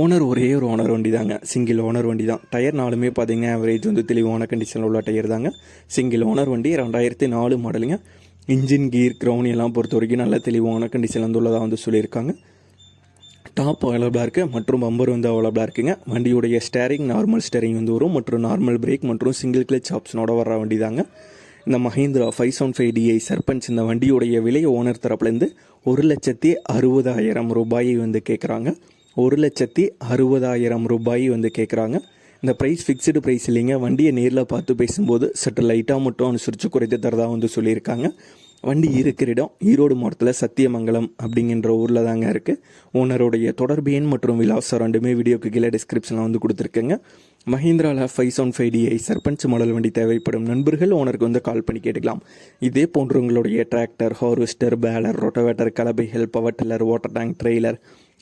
Owner ஒரே ஒரு owner வண்டி தாங்க சிங்கிள் ஓனர் வண்டி தான் டயர் நாலுமே பார்த்தீங்கன்னா ஆவரேஜ் வந்து தெளிவான கண்டிஷனில் உள்ள டயர் தாங்க. சிங்கிள் ஓனர் வண்டி ரெண்டாயிரத்தி நாலு மாடலுங்க. இன்ஜின் கீர் க்ரௌன் எல்லாம் பொறுத்த வரைக்கும் நல்ல தெளிவான கண்டிஷனில் வந்து உள்ளதாக வந்து சொல்லியிருக்காங்க. டாப் அவைலபிளாக இருக்குது மற்றும் பம்பர் வந்து அவைலபிளாக இருக்குங்க. வண்டியுடைய ஸ்டேரிங் நார்மல் ஸ்டேரிங் வந்து வரும் மற்றும் நார்மல் பிரேக் மற்றும் சிங்கிள் கிளச் ஆப்ஷனோட வர வண்டி தாங்க இந்த Mahindra five seven five DI Sarpanch இந்த வண்டியுடைய விலை ஓனர் தரப்புலேருந்து ஒரு லட்சத்தி அறுபதாயிரம் ரூபாயை வந்து கேட்குறாங்க ஒரு லட்சத்தி அறுபதாயிரம் ரூபாய் வந்து கேட்குறாங்க இந்த ப்ரைஸ் ஃபிக்ஸ்டு ப்ரைஸ் இல்லைங்க. வண்டியை நேரில் பார்த்து பேசும்போது சற்று லைட்டாக மட்டும் அனுசரித்து குறைத்து தரதாக வந்து சொல்லியிருக்காங்க. வண்டி இருக்கிற இடம் ஈரோடு மாவட்டத்தில் சத்தியமங்கலம் அப்படிங்கிற ஊரில் தாங்க இருக்குது ஓனருடைய தொடர்பு எண் மற்றும் விலாசம் ரெண்டுமே வீடியோக்கு கீழே டிஸ்கிரிப்ஷனில் வந்து கொடுத்துருக்கேங்க. மஹிந்திராவில் five seven five DI Sarpanch model வண்டி தேவைப்படும் நண்பர்கள் ஓனருக்கு வந்து கால் பண்ணி கேட்டுக்கலாம். இதே போன்று உங்களுடைய tractor harvester baler rotavator கலபைகள் power tiller water tank trailer